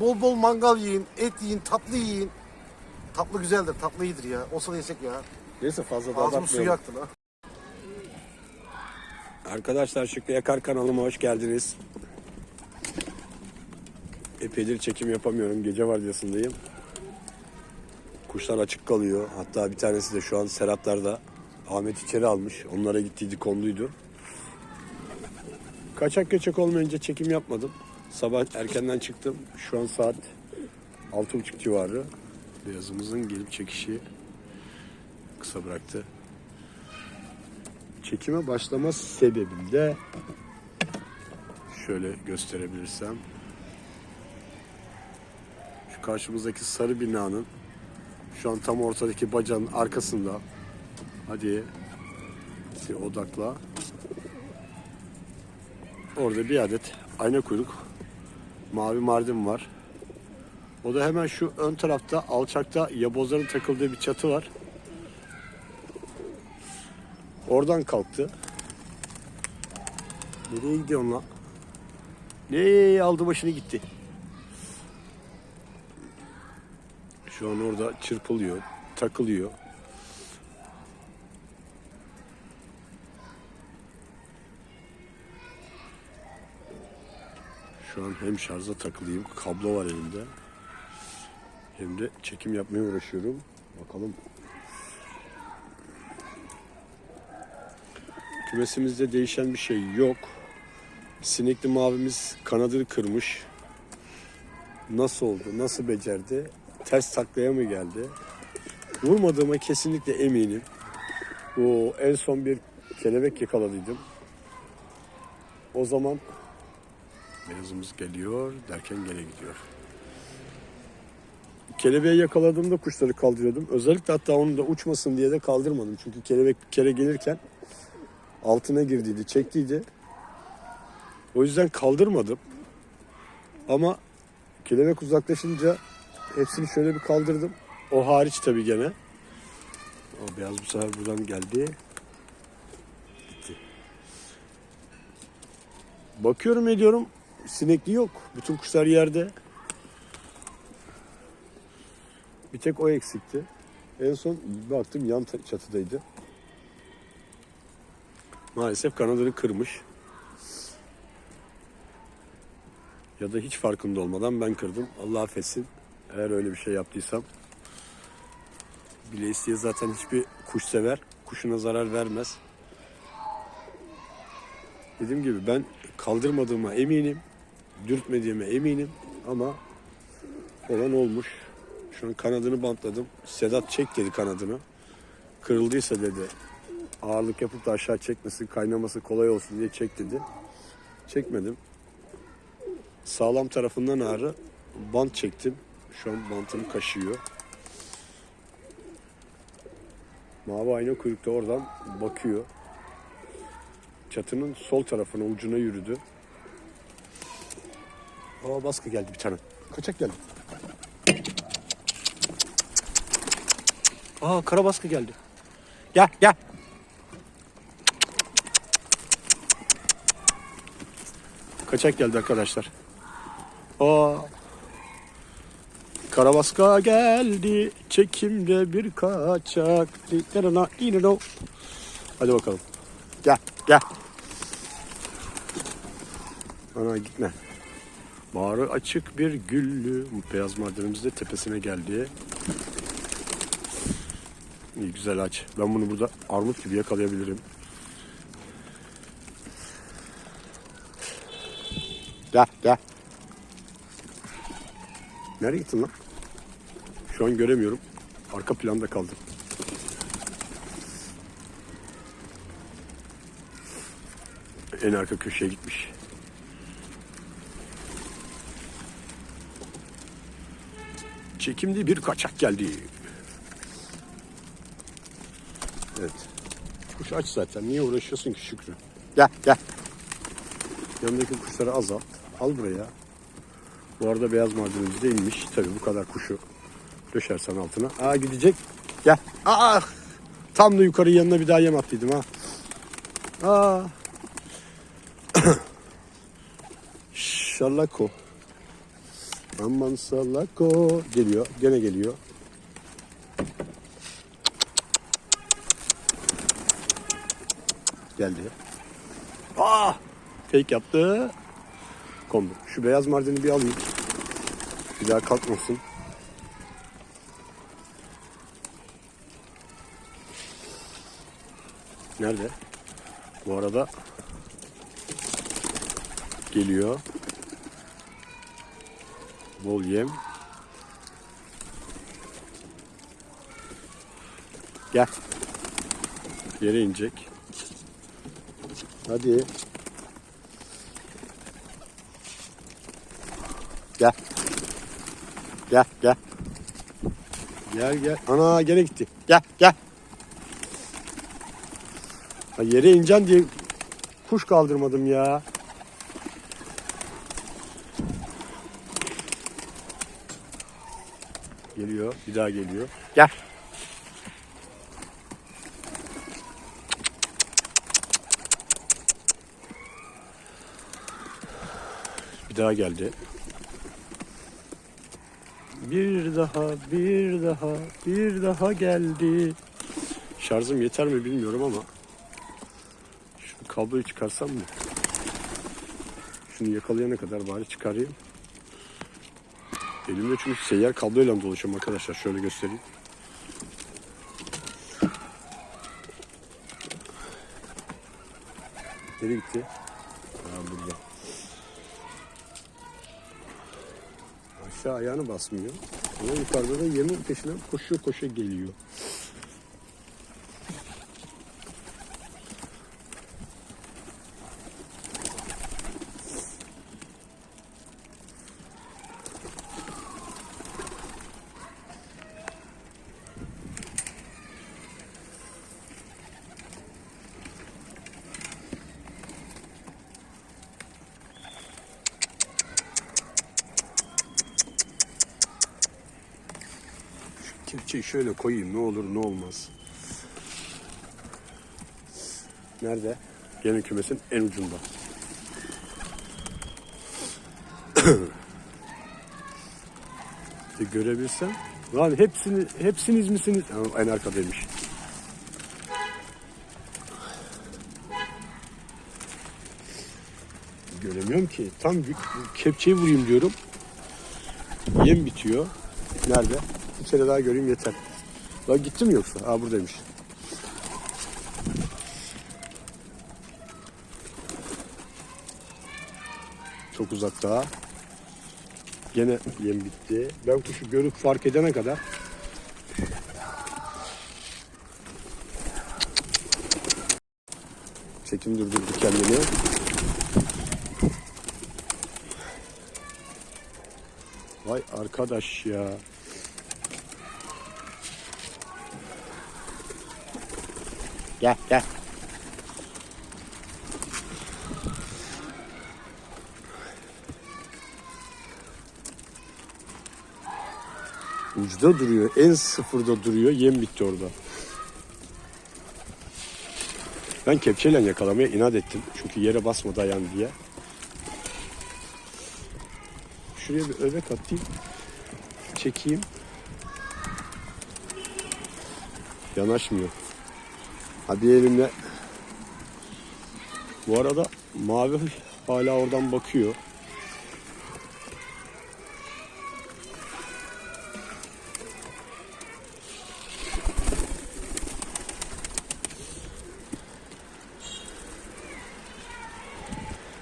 Bol bol mangal yiyin, et yiyin, tatlı yiyin. Tatlı güzeldir, tatlı iyidir ya. Olsa da yesek ya. Neyse fazla da Ağzımın suyu abartmayalım. yaktı lan. Arkadaşlar Şükrü Yakar kanalıma hoş geldiniz. Epeydir çekim yapamıyorum. Gece vardiyasındayım. Kuşlar açık kalıyor. Hatta bir tanesi de şu an Serhatlar'da. Ahmet içeri almış. Onlara gittiydi, konduydu. Kaçak göçek olmayınca çekim yapmadım. Sabah erkenden çıktım. Şu an saat 6.30 civarı. Beyazımızın gelip çekişi kısa bıraktı. Çekime başlama sebebim de şöyle gösterebilirsem şu karşımızdaki sarı binanın şu an tam ortadaki bacağın arkasında hadi odakla orada bir adet ayna kuyruk mavi mardin var o da hemen şu ön tarafta alçakta yabozların takıldığı bir çatı var Oradan kalktı. Nereye gidiyorsun lan? Nereye aldı başını gitti. Şu an orada çırpılıyor, takılıyor. An hem şarja takılayım, kablo var elimde. Hem de çekim yapmaya uğraşıyorum. Bakalım Kümesimizde değişen bir şey yok. Sinekli mavimiz kanadını kırmış. Nasıl oldu? Nasıl becerdi? Ters taklaya mı geldi? Vurmadığıma kesinlikle eminim. O en son bir kelebek yakaladıydım. O zaman beyazımız geliyor derken gene gidiyor. Kelebeği yakaladığımda kuşları kaldırıyordum. Özellikle hatta onu da uçmasın diye de kaldırmadım. Çünkü kelebek bir kere gelirken altına girdiydi, çektiydi. O yüzden kaldırmadım. Ama kelebek uzaklaşınca hepsini şöyle bir kaldırdım. O hariç tabii gene. O beyaz bu sefer buradan geldi. Gitti. Bakıyorum ediyorum. Sinekli yok. Bütün kuşlar yerde. Bir tek o eksikti. En son baktım yan çatıdaydı. Maalesef kanadını kırmış. Ya da hiç farkında olmadan ben kırdım. Allah affetsin. Eğer öyle bir şey yaptıysam. Bile zaten hiçbir kuş sever. Kuşuna zarar vermez. Dediğim gibi ben kaldırmadığıma eminim. Dürtmediğime eminim. Ama olan olmuş. Şu an kanadını bantladım. Sedat çek dedi kanadını. Kırıldıysa dedi ağırlık yapıp da aşağı çekmesin, kaynaması kolay olsun diye çek dedi. Çekmedim. Sağlam tarafından ağrı bant çektim. Şu an bantım kaşıyor. Mavi ayna kuyrukta oradan bakıyor. Çatının sol tarafına ucuna yürüdü. Aa baskı geldi bir tane. Kaçak geldi. Aa kara baskı geldi. Gel gel. Kaçak geldi arkadaşlar. Aa. Karabaska geldi. Çekimde bir kaçak. Hadi bakalım. Gel gel. Ana gitme. Bağrı açık bir güllü. Beyaz madenimiz de tepesine geldi. İyi güzel aç. Ben bunu burada armut gibi yakalayabilirim. Gel gel. Nereye gittin lan? Şu an göremiyorum. Arka planda kaldım. En arka köşeye gitmiş. Çekimli bir kaçak geldi. Evet. Kuş aç zaten. Niye uğraşıyorsun ki Şükrü? Gel gel. Yanındaki kuşları azalt. Al buraya. Bu arada beyaz marjinimiz de inmiş. Tabii bu kadar kuşu döşersen altına. Aa gidecek. Gel. Aa! Tam da yukarı yanına bir daha yem attıydım ha. Aa. Şallako. Aman sallako. Geliyor. Gene geliyor. Geldi. Aa! Fake yaptı. Kondu. Şu beyaz mardini bir alayım. Bir daha kalkmasın. Nerede? Bu arada geliyor. Bol yem. Gel. Yere inecek. Hadi. Gel. Gel gel. Gel gel. Ana gene gitti. Gel gel. Ha, yere ineceksin diye kuş kaldırmadım ya. Geliyor. Bir daha geliyor. Gel. Bir daha geldi. Bir daha, bir daha, bir daha geldi. Şarjım yeter mi bilmiyorum ama şu kabloyu çıkarsam mı? Şunu yakalayana kadar bari çıkarayım. Elimde çünkü seyyar kabloyla dolaşıyorum arkadaşlar. Şöyle göstereyim. Nereye gitti? Ha burada. Aşağı ayağını basmıyor. Ama yukarıda da yemin peşinden koşuyor koşuyor geliyor. Kepçeyi şöyle koyayım ne olur ne olmaz. Nerede? Gene kümesin en ucunda. İşte görebilsem. Lan hepsini, hepsiniz misiniz? En arkadaymış. Göremiyorum ki. Tam bir kepçeyi vurayım diyorum. Yem bitiyor. Nerede? Bir kere daha göreyim yeter. Lan gitti mi yoksa? Aa buradaymış. Çok uzakta. Gene yem bitti. Ben kuşu görüp fark edene kadar çekim durdurdu kendini. Vay arkadaş ya. Gel gel. Ucuda duruyor. En sıfırda duruyor. Yem bitti orada. Ben kepçeyle yakalamaya inat ettim. Çünkü yere basmadı ayağım diye. Şuraya bir öbek atayım. Çekeyim. Yanaşmıyor. Hadi elimle. Bu arada mavi hala oradan bakıyor.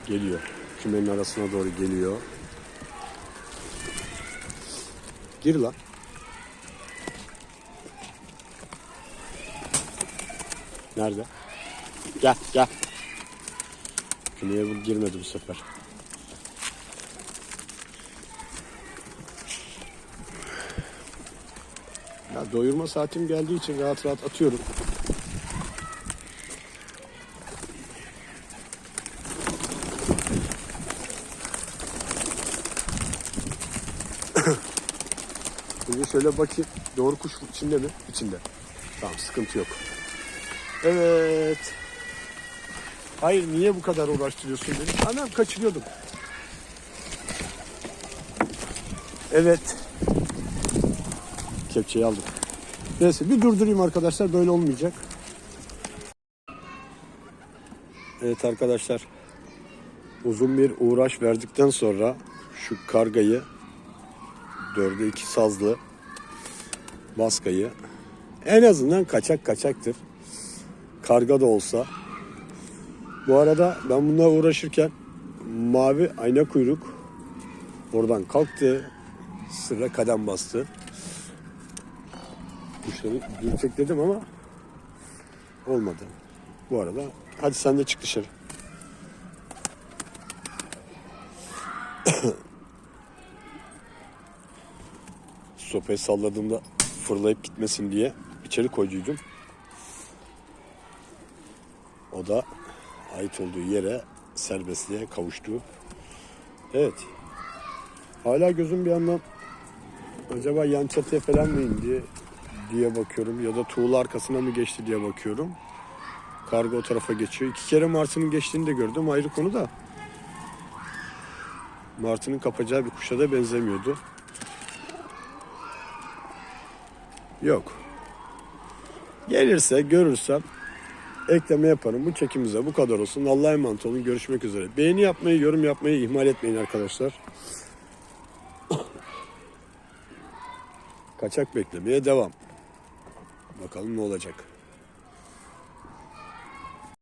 Geliyor. Kümenin arasına doğru geliyor. Gir lan. Nerede? Gel gel. Kümeye bu girmedi bu sefer. Ya doyurma saatim geldiği için rahat rahat atıyorum. Şimdi şöyle bakayım. Doğru kuş içinde mi? İçinde. Tamam sıkıntı yok. Evet. Hayır niye bu kadar uğraştırıyorsun beni? Anam kaçırıyordum. Evet. Kepçeyi aldım. Neyse bir durdurayım arkadaşlar böyle olmayacak. Evet arkadaşlar. Uzun bir uğraş verdikten sonra şu kargayı dörde iki sazlı baskayı en azından kaçak kaçaktır. Karga da olsa. Bu arada ben bununla uğraşırken mavi ayna kuyruk oradan kalktı. Sıra kadem bastı. Kuşları dürtekledim ama olmadı. Bu arada hadi sen de çık dışarı. Sopayı salladığımda fırlayıp gitmesin diye içeri koyduydum. O da ait olduğu yere serbestliğe kavuştu. Evet. Hala gözüm bir yandan acaba yan çatıya falan mı indi diye bakıyorum ya da tuğla arkasına mı geçti diye bakıyorum. Kargo o tarafa geçiyor. İki kere Martı'nın geçtiğini de gördüm. Ayrı konu da. Martı'nın kapacağı bir kuşa da benzemiyordu. Yok. Gelirse görürsem ekleme yaparım. Bu çekimize bu kadar olsun. Allah'a emanet olun. Görüşmek üzere. Beğeni yapmayı, yorum yapmayı ihmal etmeyin arkadaşlar. Kaçak beklemeye devam. Bakalım ne olacak.